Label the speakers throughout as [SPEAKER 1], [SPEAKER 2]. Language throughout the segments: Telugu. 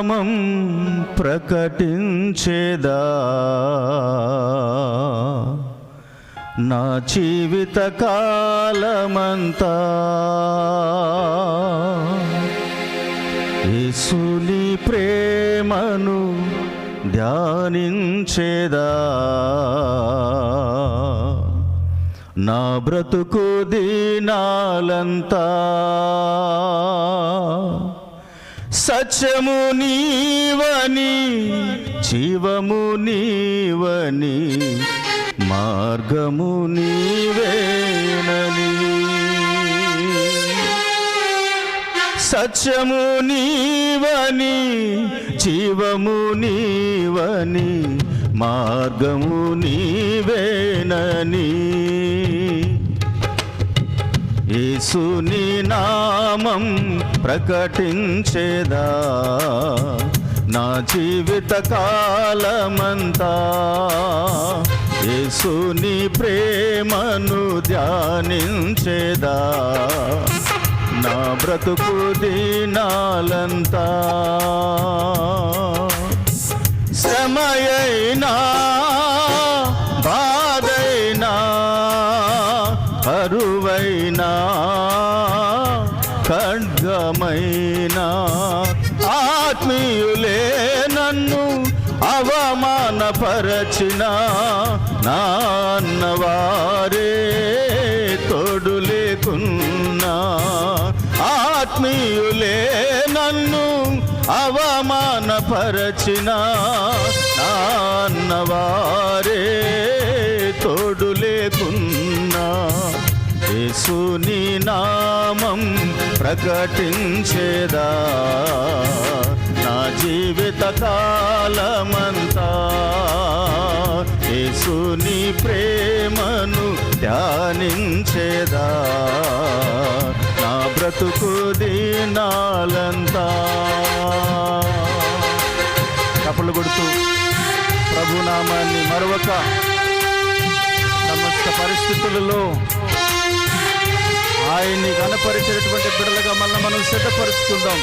[SPEAKER 1] నామం ప్రకటించేదా? నా జీవిత కాలమంతా యేసుని ప్రేమను ధ్యానించేదా? నా బ్రతుకు దీనాలంతా సత్యము నీవని జీవము నీవని మార్గము నీవేనని. సత్యము నీవని జీవము నీవని మార్గము నీవేనని. యేసుని నామం ప్రకటించేదా? నా జీవిత కాలమంతా యేసుని ప్రేమను ధ్యానించేదా? నా బ్రతుకు దీనాలంతా నా ఆత్మీయులే నన్ను అవమానపరచిన నాన్నవారే తోడు లేకున్నా. ఆత్మీయులే నన్ను అవమానపరచిన నాన్నవారే తోడు యేసుని నామం ప్రకటించేదా? నా జీవిత కాలమంతా యేసుని ప్రేమను ధ్యానించేదా? నా బ్రతుకు దీనాలంతా కపలు కొడుతూ ప్రభునామాన్ని మరొక సమస్త పరిస్థితులలో ఆయన్ని కనపరిచినటువంటి బిడ్డలుగా మళ్ళీ మనం సిద్ధపరుచుకుందాం.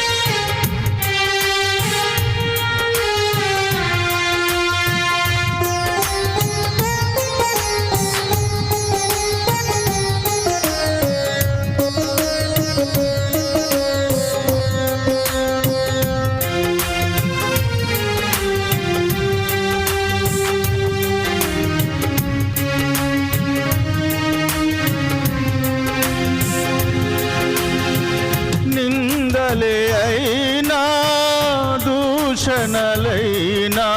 [SPEAKER 1] నిందలే అయినా దూషణలైనా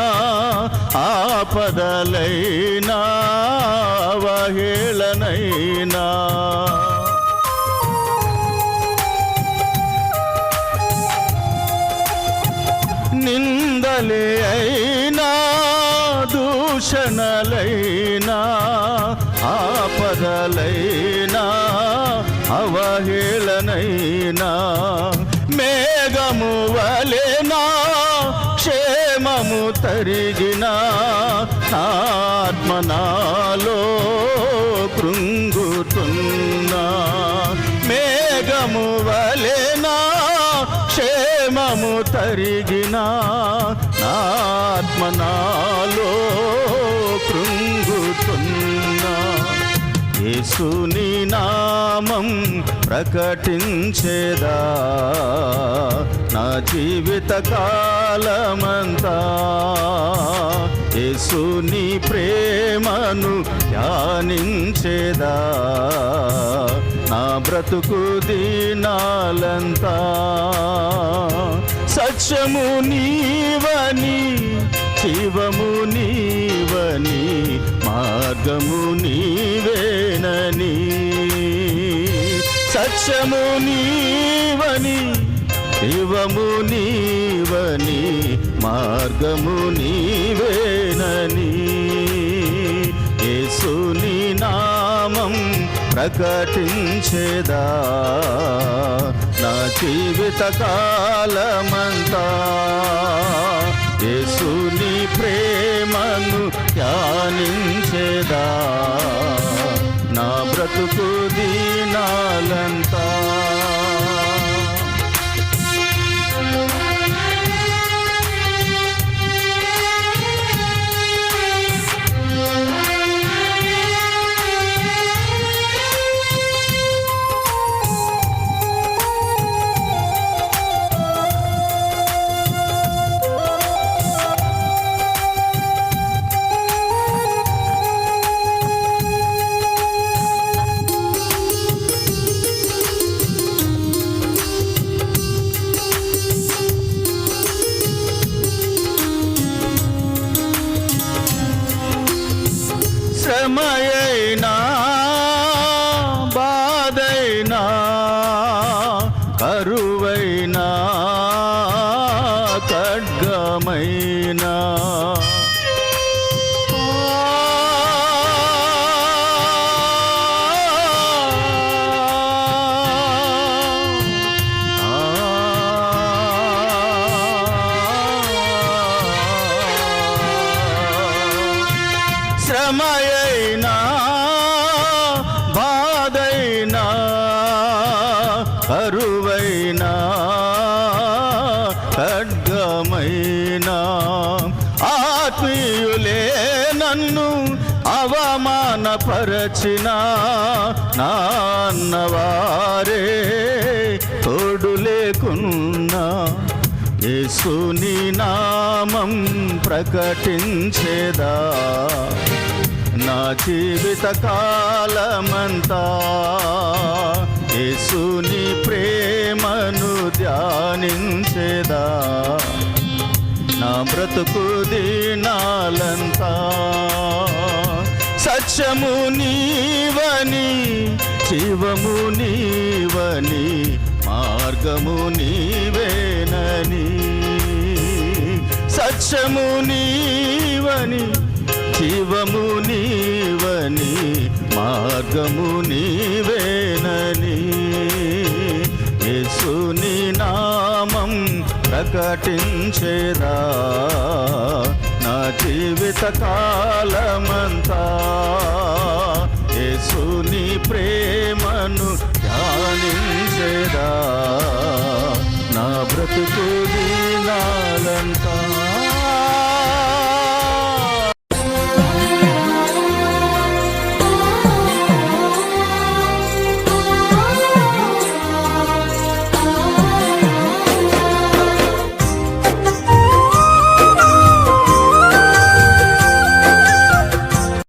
[SPEAKER 1] ఆపదలైనా అవహేళనైనా. నిందలే అయినా దూషణలైనా అవహేళనైనా మేఘము వలెనా క్షేమము తరిగిన ఆత్మనాలో కృంగుతున్నా. మేఘము వలెనా క్షేమము తరిగిన ఆత్మనాలో కృంగుతున్నా. యేసుని నామం ప్రకటించేదా? నా జీవిత కాలమంతా యేసుని ప్రేమను ధ్యానించేదా? నా బ్రతుకు దీనాలంతా సత్యము నీవని శివము నీవని మార్గము నీవేనని. సత్యము నీవని శివము నీవని మార్గము నీవేనని. యేసుని నామం ప్రకటించేదా నా జీవిత కాలమంతా. యేసుని ప్రేమను ధ్యానించేదా? నా బ్రతుకు దీనాలంతా కరువైనా ఖడ్గమైనా ఆత్మీయులే నన్ను అవమానపరచిన నాన్నవారే తోడు లేకున్నా యేసుని నామం ప్రకటించేదా. నా జీవిత కాలమంతా యేసుని ప్రేమను ధ్యానించేదా? నా బ్రతుకు దినాలంతా సత్యము నీవని జీవము నీవని మార్గము నీవేనని. సత్యము నీవని జీవము నీవని మార్గము నీవే యేసుని నామం ప్రకటించేదా? నా జీవిత కాలమంతా యేసుని ప్రేమను